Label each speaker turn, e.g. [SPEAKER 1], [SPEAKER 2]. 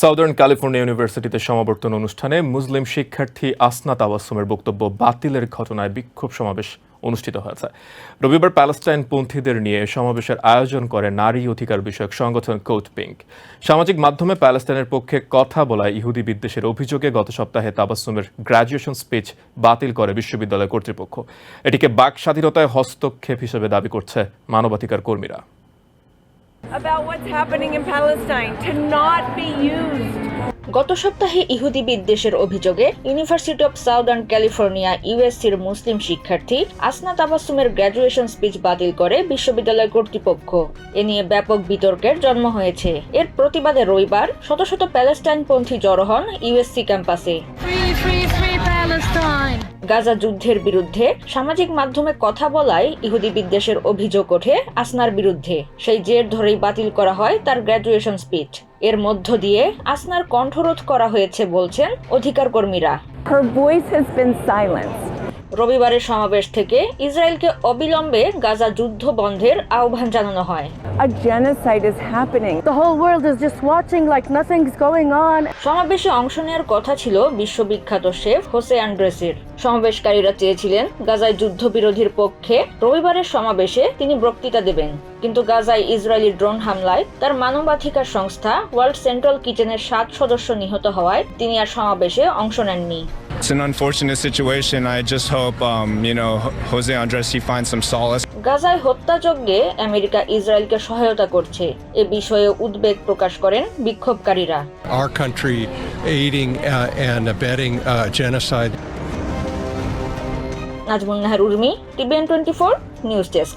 [SPEAKER 1] Southern California ইউনিভার্সিটিতে সমাবর্তন অনুষ্ঠানে মুসলিম শিক্ষার্থী আসনা তাবাসুমের বক্তব্য বাতিলের ঘটনায় বিক্ষোভ সমাবেশ অনুষ্ঠিত হয়েছে। রবিবার প্যালেস্টাইন পন্থীদের নিয়ে সমাবেশের আয়োজন করে নারী অধিকার বিষয়ক সংগঠন কোট পিঙ্ক। সামাজিক মাধ্যমে প্যালেস্টাইনের পক্ষে কথা বলায় ইহুদি বিদ্বেষের অভিযোগে গত সপ্তাহে তাবাসুমের গ্র্যাজুয়েশন স্পিচ বাতিল করে বিশ্ববিদ্যালয় কর্তৃপক্ষ। এটিকে বাক স্বাধীনতায় হস্তক্ষেপ হিসেবে দাবি করছে মানবাধিকার কর্মীরা।
[SPEAKER 2] About what's happening in Palestine to not be used.
[SPEAKER 3] গত সপ্তাহে ইহুদি বিদ্বেষের অভিযোগে ইউনিভার্সিটি অব সাউদার্ন ক্যালিফোর্নিয়া ইউএসসির মুসলিম শিক্ষার্থী আসনা তাবাসুমের গ্র্যাজুয়েশন স্পিচ বাতিল করে বিশ্ববিদ্যালয় কর্তৃপক্ষ। এ নিয়ে ব্যাপক বিতর্কের জন্ম হয়েছে। এর প্রতিবাদে রবিবার শত শত প্যালেস্টাইনপন্থী জড়ো হন ইউএসসি ক্যাম্পাসে গাজা যুদ্ধের বিরুদ্ধে সামাজিক মাধ্যমে কথা বলায় ইহুদি বিদ্বেষের অভিযোগ ওঠে আসনার বিরুদ্ধে। সেই জের ধরেই বাতিল করা হয় তার গ্র্যাজুয়েশন স্পিচ এর মধ্য দিয়ে আসনার কণ্ঠরোধ করা হয়েছে বলছেন অধিকার কর্মীরা
[SPEAKER 2] her voice has been silenced.
[SPEAKER 3] রবিবারের সমাবেশ থেকে ইসরায়েলকে অবিলম্বে গাজা যুদ্ধ বন্ধের আহ্বান জানানো হয়।
[SPEAKER 2] A genocide is happening.
[SPEAKER 4] The whole world is just watching like nothing's going on.
[SPEAKER 3] সমাবেশে অংশ নেওয়ার কথা ছিল বিশ্ববিখ্যাত শেফ হোসে অ্যান্ড্রেসের সমাবেশকারীরা চেয়েছিলেন গাজায় যুদ্ধবিরোধীর পক্ষে রবিবারের সমাবেশে তিনি বক্তৃতা দেবেন। কিন্তু গাজায় ইসরায়েলি ড্রোন হামলায় তার মানবাধিকার সংস্থা ওয়ার্ল্ড সেন্ট্রাল কিচেনের সাত সদস্য নিহত হওয়ায় তিনি আর সমাবেশে অংশ নেননি।
[SPEAKER 5] It's an unfortunate situation. I just hope, um, you know, Jose Andres he finds some solace.
[SPEAKER 3] গাজায় হত্যাযজ্ঞে আমেরিকা ইসরায়েলকে সহায়তা করছে এ বিষয়ে উদ্বেগ প্রকাশ করেন বিক্ষোভকারীরা
[SPEAKER 6] our country aiding uh, and abetting uh, genocide.
[SPEAKER 3] Nazmul Nahar Urmi TBN twenty four news desk